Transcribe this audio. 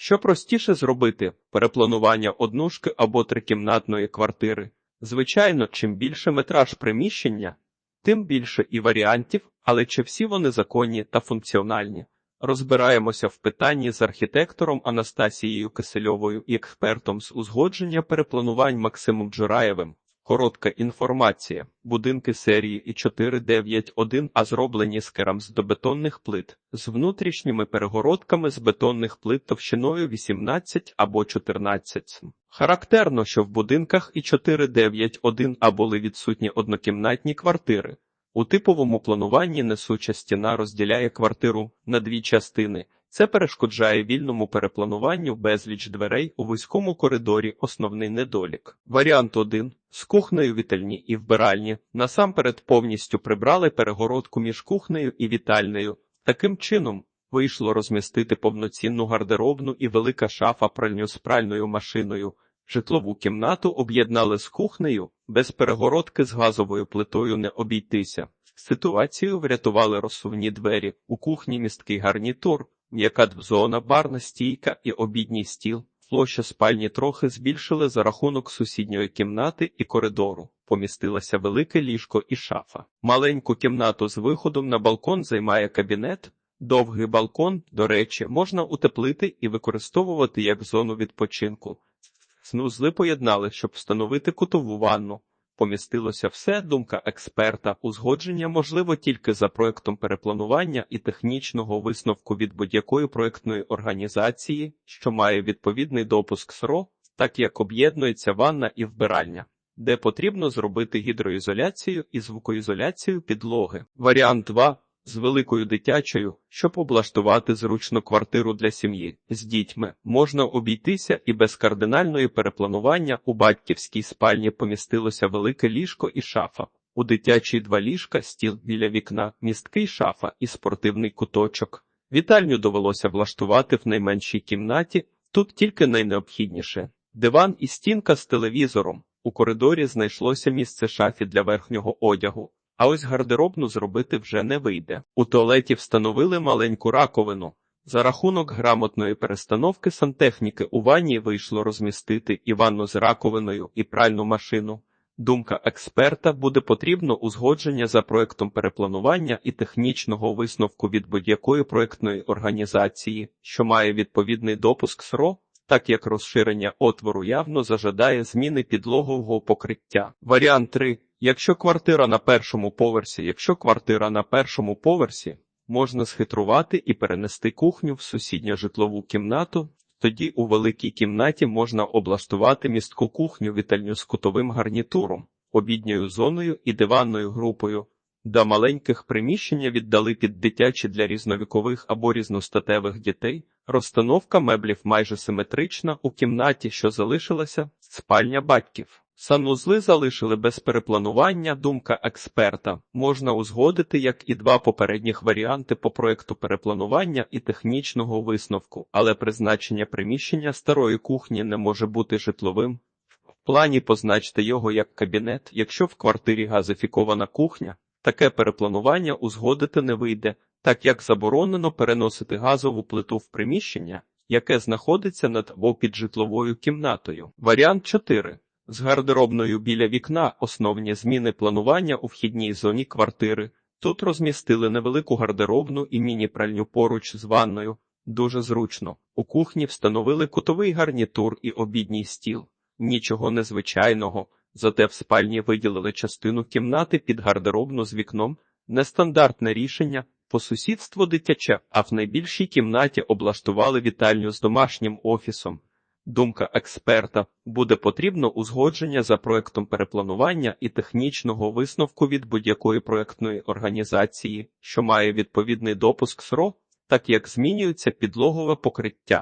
Що простіше зробити перепланування однушки або трикімнатної квартири. Звичайно, чим більше метраж приміщення, тим більше і варіантів, але чи всі вони законні та функціональні. Розбираємося в питанні з архітектором Анастасією Кисельовою і експертом з узгодження перепланувань Максимом Джураєвим. Коротка інформація. Будинки серії і 491 а зроблені з керамзитобетонних плит, з внутрішніми перегородками з бетонних плит товщиною 18 або 14 Характерно, що в будинках і 491 а були відсутні однокімнатні квартири. У типовому плануванні несуча стіна розділяє квартиру на дві частини. Це перешкоджає вільному переплануванню безліч дверей у вузькому коридорі. Основний недолік. Варіант 1. з кухнею вітальні і вбиральні. Насамперед повністю прибрали перегородку між кухнею і вітальнею. Таким чином вийшло розмістити повноцінну гардеробну і велика шафа пральню з пральною машиною. Житлову кімнату об'єднали з кухнею, без перегородки з газовою плитою не обійтися. Ситуацію врятували розсувні двері, у кухні місткий гарнітур, м'яка зона, барна стійка і обідній стіл. Площа спальні трохи збільшили за рахунок сусідньої кімнати і коридору. Помістилося велике ліжко і шафа. Маленьку кімнату з виходом на балкон займає кабінет. Довгий балкон, до речі, можна утеплити і використовувати як зону відпочинку. Снузли поєднали, щоб встановити кутову ванну. Помістилося все, думка експерта, узгодження можливо тільки за проектом перепланування і технічного висновку від будь-якої проектної організації, що має відповідний допуск СРО, так як об'єднується ванна і вбиральня, де потрібно зробити гідроізоляцію і звукоізоляцію підлоги. Варіант 2 з великою дитячою, щоб облаштувати зручну квартиру для сім'ї з дітьми, можна обійтися і без кардинальної перепланування у батьківській спальні помістилося велике ліжко і шафа. У дитячій два ліжка, стіл біля вікна, місткий шафа і спортивний куточок. Вітальню довелося влаштувати в найменшій кімнаті, тут тільки найнеобхідніше. Диван і стінка з телевізором. У коридорі знайшлося місце шафі для верхнього одягу. А ось гардеробну зробити вже не вийде. У туалеті встановили маленьку раковину. За рахунок грамотної перестановки сантехніки у ванні вийшло розмістити і ванну з раковиною, і пральну машину. Думка експерта буде потрібно узгодження за проектом перепланування і технічного висновку від будь-якої проектної організації, що має відповідний допуск СРО, так як розширення отвору явно зажадає зміни підлогового покриття. Варіант 3. Якщо квартира на першому поверсі, якщо квартира на першому поверсі, можна схитрувати і перенести кухню в сусідню житлову кімнату. Тоді у великій кімнаті можна облаштувати містку кухню вітальню з кутовим гарнітуром, обідньою зоною і диванною групою. До маленьких приміщення віддали під дитячі для різновікових або різностатевих дітей. Розстановка меблів майже симетрична у кімнаті, що залишилася спальня батьків. Санузли залишили без перепланування, думка експерта. Можна узгодити як і два попередніх варіанти по проекту перепланування і технічного висновку, але призначення приміщення старої кухні не може бути житловим. В плані позначте його як кабінет, якщо в квартирі газифікована кухня, таке перепланування узгодити не вийде, так як заборонено переносити газову плиту в приміщення, яке знаходиться над або під житловою кімнатою. Варіант 4. З гардеробною біля вікна основні зміни планування у вхідній зоні квартири. Тут розмістили невелику гардеробну і міні-пральню поруч з ванною. Дуже зручно. У кухні встановили кутовий гарнітур і обідній стіл. Нічого незвичайного, зате в спальні виділили частину кімнати під гардеробну з вікном. Нестандартне рішення по сусідству дитяче, а в найбільшій кімнаті облаштували вітальню з домашнім офісом. Думка експерта буде потрібно узгодження за проектом перепланування і технічного висновку від будь-якої проектної організації, що має відповідний допуск СРО, так як змінюється підлогове покриття.